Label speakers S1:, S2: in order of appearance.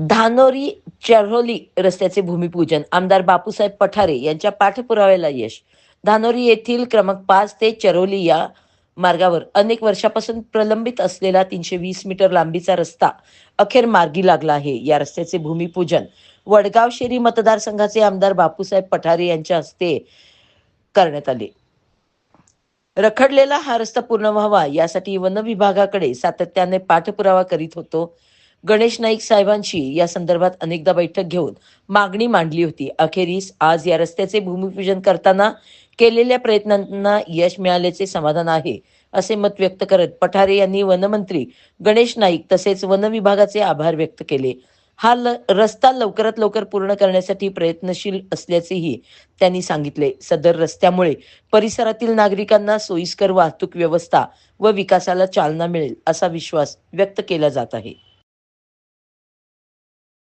S1: धानोरी चरोली रस्त्याचे भूमिपूजन. आमदार बापूसाहेब पठारे यांच्या पाठपुराव्याला यश. धानोरी येथील क्रमांक पाच ते चरोली या मार्गावर अनेक वर्षापासून प्रलंबित असलेला तीनशे वीस मीटर लांबीचा रस्ता अखेर मार्गी लागला आहे. या रस्त्याचे भूमिपूजन वडगाव शेरी मतदारसंघाचे आमदार बापूसाहेब पठारे यांच्या हस्ते करण्यात आले. रखडलेला हा रस्ता पूर्ण व्हावा यासाठी वन विभागाकडे सातत्याने पाठपुरावा करीत होतो. गणेश नाईक साहेबांशी या संदर्भात अनेकदा बैठक घेऊन मागणी मांडली होती. अखेरीस आज या रस्त्याचे भूमिपूजन करताना केलेल्या प्रयत्नांना यश मिळाल्याचे समाधान आहे असे मत व्यक्त करत पठारे यांनी वनमंत्री गणेश नाईक तसेच वन विभागाचे आभार व्यक्त केले. हा ल रस्ता लवकरात लवकर पूर्ण करण्यासाठी प्रयत्नशील असल्याचेही त्यांनी सांगितले. सदर रस्त्यामुळे परिसरातील नागरिकांना सोयीस्कर वाहतूक व्यवस्था व विकासाला चालना मिळेल असा विश्वास व्यक्त केला जात आहे.